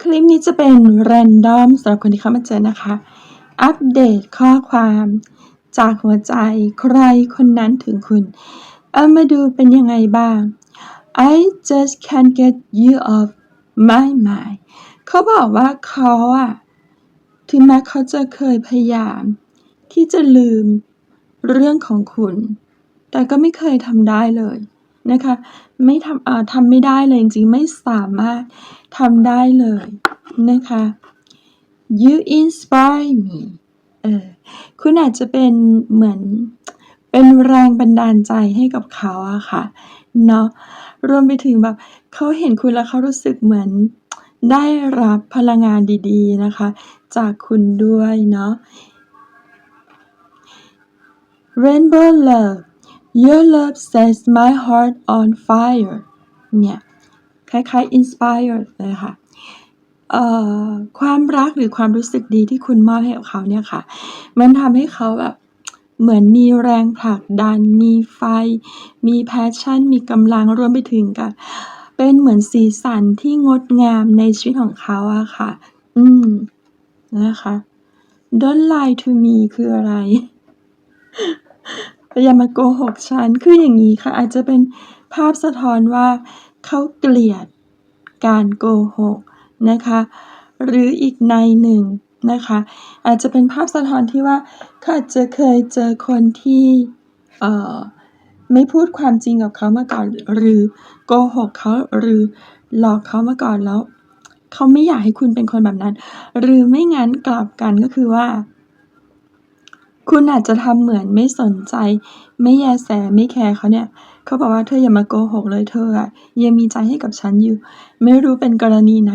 คลิปนี้จะเป็นแรนดอมสำหรับคนที่เข้ามาเจอนะคะ อัปเดตข้อความจากหัวใจใครคนนั้นถึงคุณ เอามาดูเป็นยังไงบ้าง I just can't get you off my mind เขาบอกว่าเขาอะถึงแม้เขาจะเคยพยายาม ที่จะลืมเรื่องของคุณ แต่ก็ไม่เคยทำได้เลย นะคะไม่ทำเอ่อทำไม่ได้เลยจริงๆ ไม่สามารถทำได้เลยนะคะ you inspire me เออคุณอาจจะเป็นเหมือนเป็นแรงบันดาลใจให้กับเขาอะค่ะเนาะรวมไปถึงแบบเขาเห็นคุณแล้วเขารู้สึกเหมือนได้รับพลังงานดีๆนะคะ จากคุณด้วยเนาะ Rainbow Love Your love sets my heart on fire เนี่ยคล้ายๆ inspired เลยค่ะเอ่อความรักหรือความรู้สึกดีที่คุณมอบให้กับเขาเนี่ยค่ะ มันทำให้เขาแบบเหมือนมีแรงผลักดัน มีไฟ มี passion มีกำลังรวมไปถึงกับเป็นเหมือนสีสันที่งดงามในชีวิตของเขาอะค่ะ อืม นะคะ Don't lie to me คืออะไร อย่ามาโกหกฉัน คืออย่างนี้ค่ะ อาจจะเป็นภาพสะท้อนว่าเขาเกลียดการโกหกนะคะ หรืออีกในหนึ่งนะคะ อาจจะเป็นภาพสะท้อนที่ว่าเขาอาจจะเคยเจอคนที่เอ่อไม่พูดความจริงกับเขามาก่อน หรือโกหกเขาหรือหลอกเขามาก่อนแล้วเขาไม่อยากให้คุณเป็นคนแบบนั้น หรือไม่งั้นกลับกันก็คือว่า คุณอาจจะทำเหมือนไม่สนใจ ไม่แยแส ไม่แคร์เขาเนี่ย เขาบอกว่าเธออย่ามาโกหกเลยเธออะยังมีใจให้กับฉันอยู่ ไม่รู้เป็นกรณีไหน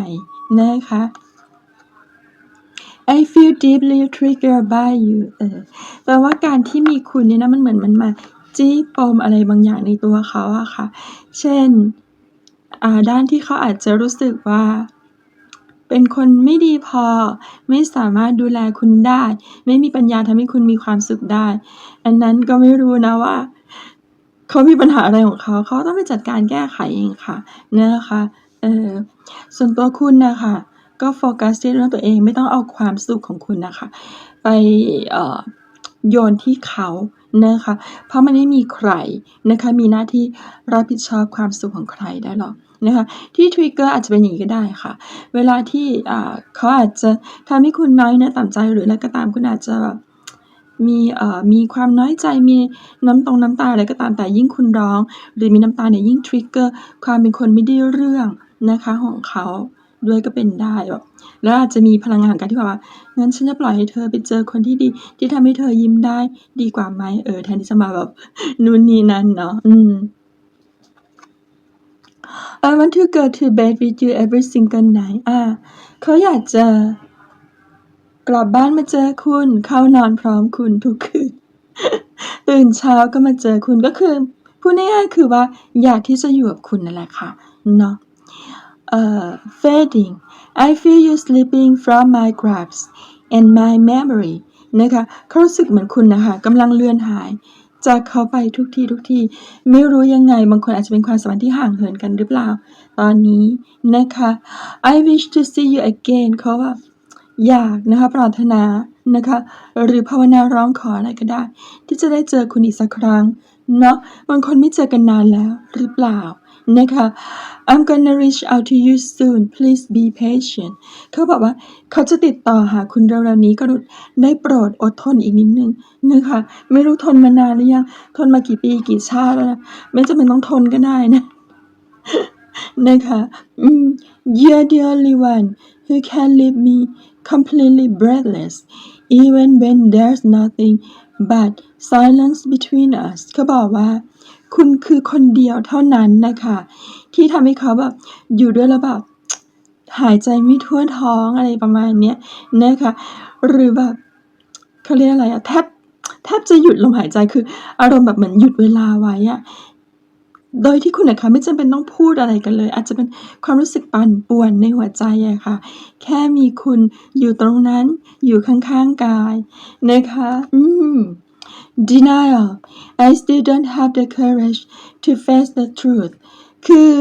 นะคะ I feel deeply triggered by you เออแปลว่าการที่มีคุณเนี่ยนะมันเหมือนมันมาจี้ปมอะไรบางอย่างในตัวเขาอะค่ะ เช่นอ่าด้านที่เขาอาจจะรู้สึกว่า เป็นคนไม่ดีพอ ไม่สามารถดูแลคุณได้ ไม่มีปัญญาทำให้คุณมีความสุขได้ อันนั้นก็ไม่รู้นะว่า เขามีปัญหาอะไรของเขา เขาต้องไปจัดการแก้ไขเองค่ะนะคะเออส่วนตัวคุณนะคะก็โฟกัสที่เรื่องตัวเองไม่ต้องเอาความสุขของคุณนะคะ ไปเอ่อ โยนที่เขานะคะ เพราะมันไม่มีใครนะคะ มีหน้าที่รับผิดชอบความสุขของใครได้หรอกนะคะ ที่ trigger อาจจะเป็นอย่างงี้ก็ได้ค่ะ เวลาที่เขาอาจจะทำให้คุณน้อยเนื้อต่ำใจหรืออะไรก็ตามคุณอาจจะมีเอ่อมีความน้อยใจมีน้ำตงน้ำตาอะไรก็ตามแต่ยิ่งคุณร้อง หรือมีน้ำตาเนี่ยยิ่ง trigger ความเป็นคนไม่ได้เรื่องนะคะของเขา ด้วยก็เป็นได้แบบแล้วอาจจะมีพลังงานการที่แบบว่างั้นฉันจะปล่อยให้เธอไปเจอคนที่ดี ที่ทำให้เธอยิ้มได้ดีกว่าไหมเออแทนที่จะมาแบบนู่นนี่นั่นเนาะอืม I want to go to bed with you every single night อาเขาอยากจะ กลับบ้านมาเจอคุณ เข้านอนพร้อมคุณทุกคืน ตื่นเช้าก็มาเจอคุณก็คือพูดง่ายๆคือว่าอยากที่จะอยู่กับคุณนั่นแหละค่ะเนาะ เอ่อ fading I feel you slipping from my grasp and my memory นะคะเขารู้สึกเหมือนคุณนะคะกำลังเลือนหาย จากเขาไปทุกที่ทุกที่ ไม่รู้ยังไง บางคนอาจจะเป็นความสัมพันธ์ที่ห่างเหินกันหรือเปล่า ตอนนี้นะคะ I wish to see you again เขาแบบอยากนะคะปรารถนานะคะ หรือภาวนาร้องขออะไรก็ได้ ที่จะได้เจอคุณอีกสักครั้ง เนาะบางคนไม่เจอกันนานแล้วหรือเปล่านะคะ I'm gonna reach out to you soon please be patient เขาบอกว่าเขาจะติดต่อหาคุณเร็วๆนี้ก็ได้โปรดอดทนอีกนิดนึงนะคะ ไม่รู้ทนมานานหรือยัง ทนมากี่ปีกี่ชาติแล้วนะไม่จำเป็นต้องทนก็ได้นะนะคะอืม You're the only one who can leave me completely breathless even when there's nothing but silence between us เขาบอกว่า คุณคือคนเดียวเท่านั้นนะค่ะที่ทำให้เขาแบบอยู่ด้วยแล้วแบบหายใจไม่ทั่วท้องอะไรประมาณเนี้ยนะคะหรือแบบเขาเรียกอะไรอะแทบแทบจะหยุดลมหายใจคืออารมณ์แบบเหมือนหยุดเวลาไว้อะ โดยที่คุณนะค่ะไม่จำเป็นต้องพูดอะไรกันเลย อาจจะเป็นความรู้สึกปั่นป่วนในหัวใจอะค่ะ แค่มีคุณอยู่ตรงนั้นอยู่ข้างๆกายนะคะอืม Denial I still don't have the courage to face the truth คือ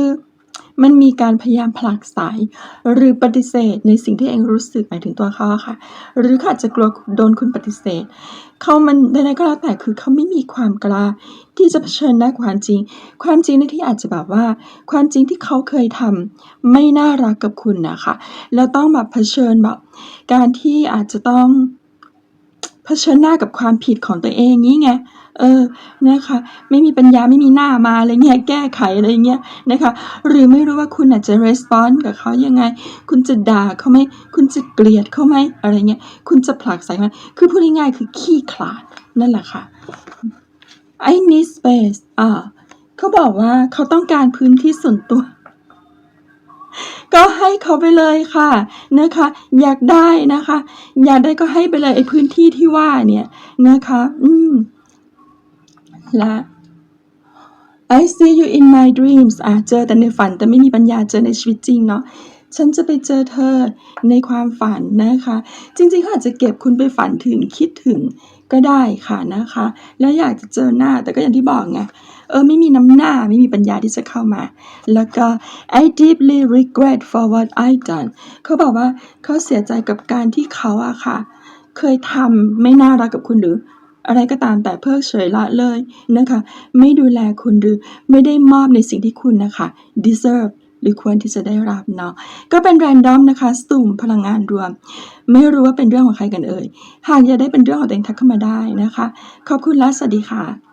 มันมีการพยายามผลักไสหรือปฏิเสธในสิ่งที่เองรู้สึกหมายถึงตัวเขาค่ะ หรือเขาอาจจะกลัวโดนคุณปฏิเสธ เขามันใดๆก็แล้วแต่คือเขาไม่มีความกล้าที่จะเผชิญหน้าความจริง ความจริงในที่อาจจะแบบว่า ความจริงที่เขาเคยทำไม่น่ารักกับคุณนะคะแล้วต้องแบบเผชิญแบบการที่อาจจะต้องเผชิญหน้ากับความผิดของตัวเองงี้ไง เออนะคะไม่มีปัญญาไม่มีหน้ามาอะไรเงี้ยแก้ไขอะไรเงี้ยนะคะหรือไม่รู้ว่าคุณน่ะจะ respond กับเขายังไง คุณจะด่าเขาไหมคุณจะเกลียดเขาไหมอะไรเงี้ยคุณจะผลักไสมันคือพูดง่ายๆคือขี้ขลาดนั่นแหละค่ะ I need space อ่าเขาบอกว่าเขาต้องการพื้นที่ส่วนตัว ก็ให้เขาไปเลยค่ะนะคะ อยากได้นะคะ อยากได้ก็ให้ไปเลยไอ้พื้นที่ที่ว่าเนี่ยนะคะ อืม ละ I see you in my dreams อะเจอแต่ในฝันแต่ไม่มีปัญญาเจอในชีวิตจริงเนาะฉันจะไปเจอเธอในความฝันนะคะ จริงๆเขาอาจจะเก็บคุณไปฝันถึงคิดถึงก็ได้ค่ะนะคะ แล้วอยากจะเจอหน้าแต่ก็อย่างที่บอกไงเออไม่มีน้ำหน้าไม่มีปัญญาที่จะเข้ามา แล้วก็ I deeply regret for what I done เขาบอกว่าเขาเสียใจกับการที่เขาอะค่ะ เคยทำไม่น่ารักกับคุณหรือ อะไรก็ตามแต่เพิกเฉยละเลยนะคะ ไม่ดูแลคุณหรือไม่ได้มอบในสิ่งที่คุณนะคะ deserve หรือควรที่จะได้รับเนาะก็เป็น random นะคะสุ่มพลังงานรวม ไม่รู้ว่าเป็นเรื่องของใครกันเอ่ย หากอยากได้เป็นเรื่องของตัวเองทักเข้ามาได้นะคะ ขอบคุณและสวัสดีค่ะ